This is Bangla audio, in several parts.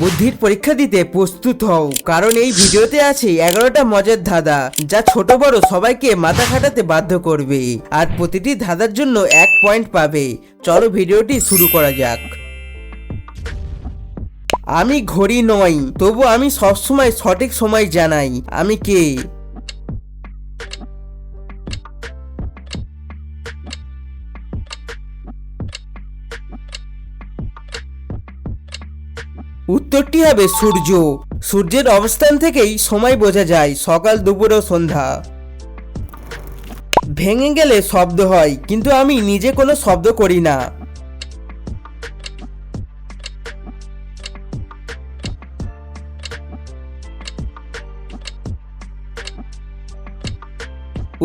বুদ্ধির পরীক্ষা দিতে প্রস্তুত হও। কারণ এই ভিডিওতে আছে এগারোটা মজার ধাঁধা, যা ছোট বড় সবাইকে মাথা খাটাতে বাধ্য করবে। আর প্রতিটি ধাঁধার জন্য এক পয়েন্ট পাবে। চলো ভিডিওটি শুরু করা যাক। আমি ঘড়ি নই তবু আমি সবসময় সঠিক সময় জানাই। আমি কে? উত্তরটি হবে সূর্য। সূর্যের অবস্থান থেকেই সময় বোঝা যায়, সকাল, দুপুর ও সন্ধ্যা। ভেঙে গেলে শব্দ হয়, কিন্তু আমি নিজে কোনো শব্দ করি না।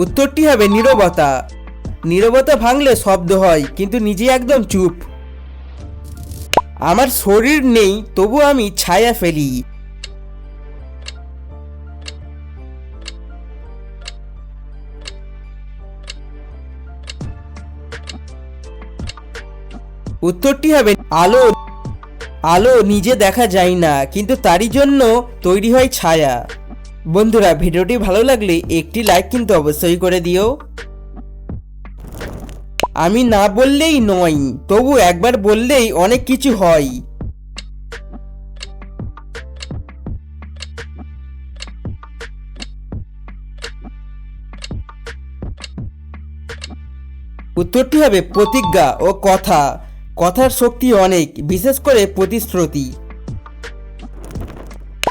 উত্তরটি হবে নীরবতা। নীরবতা ভাঙলে শব্দ হয়, কিন্তু নিজে একদম চুপ। আমার শরীর নেই, তবু আমি ছায়া ফেলি। উত্তরটি হবে, আলো। আলো নিজে দেখা যায় না, কিন্তু তারই জন্য তৈরি হয় ছায়া। বন্ধুরা, ভিডিওটি ভালো লাগলে একটি লাইক কিন্তু অবশ্যই করে দিও। আমি না বললেই নয়, তবু একবার বললেই অনেক কিছু হয়। উত্তরটি হবে প্রতিজ্ঞা ও কথা। কথার শক্তি অনেক, বিশেষ করে প্রতিশ্রুতি।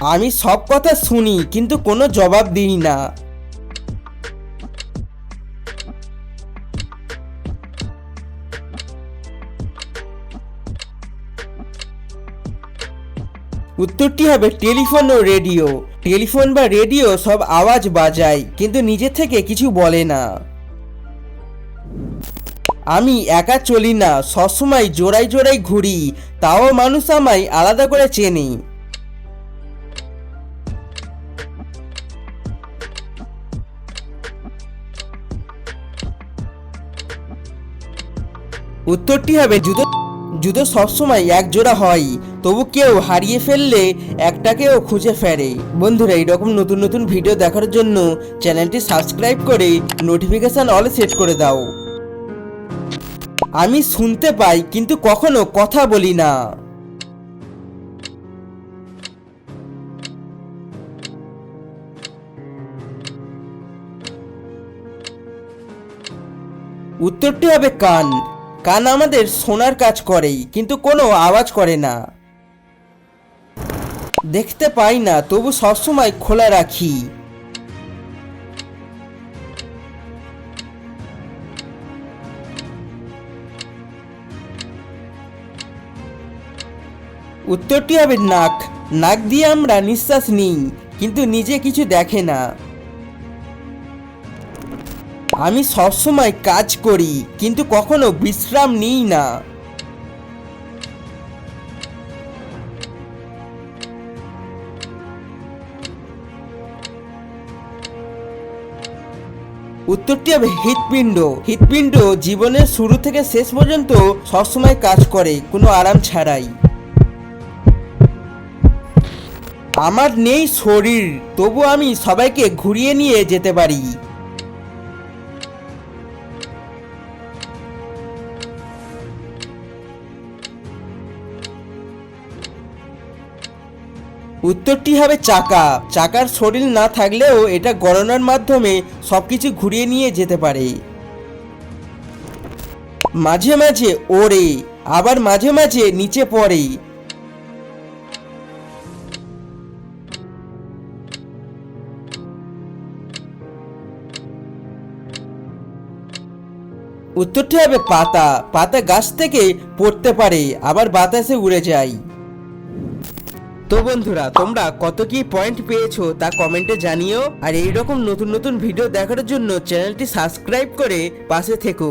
আমি সব কথা শুনি, কিন্তু কোনো জবাব দিই না। উত্তরটি হবে টেলিফোন ও রেডিও। টেলিফোন বা রেডিও সব আওয়াজ বাজায়, কিন্তু নিজে থেকে কিছু বলে না। আমি একা চলি না, সবসময় জোড়াই জোড়াই ঘুরি, তাও মানুষ আমায় আলাদা করে চেনে। উত্তরটি হবে, জুতো জুতো সবসময় এক জোড়া হয় তবু কেউ হারিয়ে ফেললে একটাকেও খুঁজে ফেরে। বন্ধুরা, এইরকম নতুন নতুন ভিডিও দেখার জন্য চ্যানেলটি সাবস্ক্রাইব করে নোটিফিকেশন অল সেট করে দাও। আমি শুনতে পাই, কিন্তু কখনো কথা বলি না। উত্তরটি হবে কান। কান আমাদের শোনার কাজ করে কিন্তু কোনো আওয়াজ করে না। দেখতে পাই না, তবু সবসময় খোলা রাখি। উত্তরটি হবে নাক। নাক দিয়ে আমরা নিঃশ্বাস নিই, কিন্তু নিজে কিছু দেখে না। আমি সবসময় কাজ করি, কিন্তু কখনো বিশ্রাম নিই না। উত্তরটি হবে হৃৎপিণ্ড। হৃৎপিণ্ড জীবনের শুরু থেকে শেষ পর্যন্ত সবসময় কাজ করে, কোনো আরাম ছাড়াই। আমার নেই শরীর, তবু আমি সবাইকে ঘুরিয়ে নিয়ে যেতে পারি। উত্তরটি হবে চাকা। চাকার শরীর না থাকলেও এটা গণনার মাধ্যমে সবকিছু ঘুরিয়ে নিয়ে যেতে পারে। মাঝে মাঝে ওড়ে, আবার মাঝে মাঝে নিচে পড়ে। উত্তরটি হবে পাতা। পাতা গাছ থেকে পড়তে পারে, আবার বাতাসে উড়ে যায়। তো বন্ধুরা, তোমরা কত কি পয়েন্ট পেয়েছ তা কমেন্টে জানিও। আর এইরকম নতুন নতুন ভিডিও দেখার জন্য চ্যানেলটি সাবস্ক্রাইব করে পাশে থেকো।